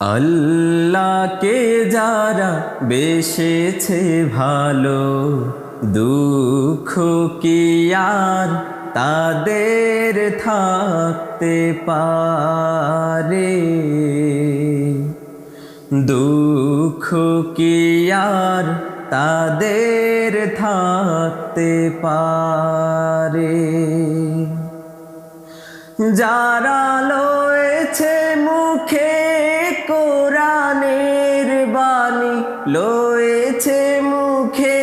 আল্লাহকে যারা বেসেছে ভালো, দুঃখ কি আর তাদের থাকতে পারে? দুঃখ কি আর তাদের থাকতে পারে? যারা লয়েছে লয়েছে মুখে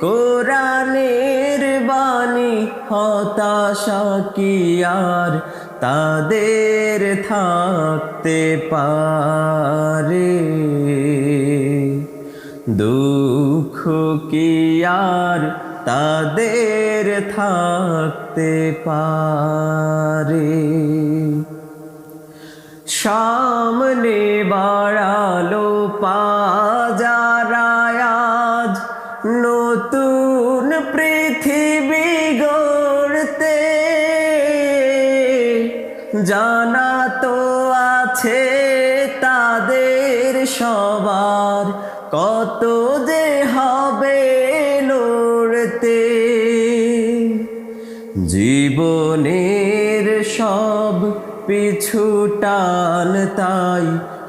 কোরআনের বাণী, হতাশা কি আর তাদের থাকতে পারে? দুঃখ কি আর তাদের থাকতে পারে? সামনে বাড়ালো পাজারায়াজ নতুন পৃথিবী গড়তে। জানা তো আছে তাদের সবার কত যে হবে লড়তে। জীবনের সব পিছু টান তাই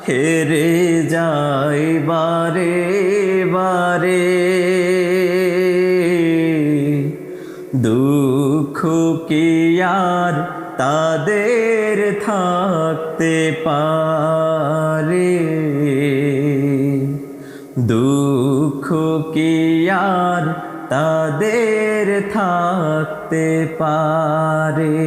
হেরে যায় বারে বারে। দুঃখ কি আর তাদের থাকতে পারে? দুঃখ কি আর তাদের থাকতে পারে?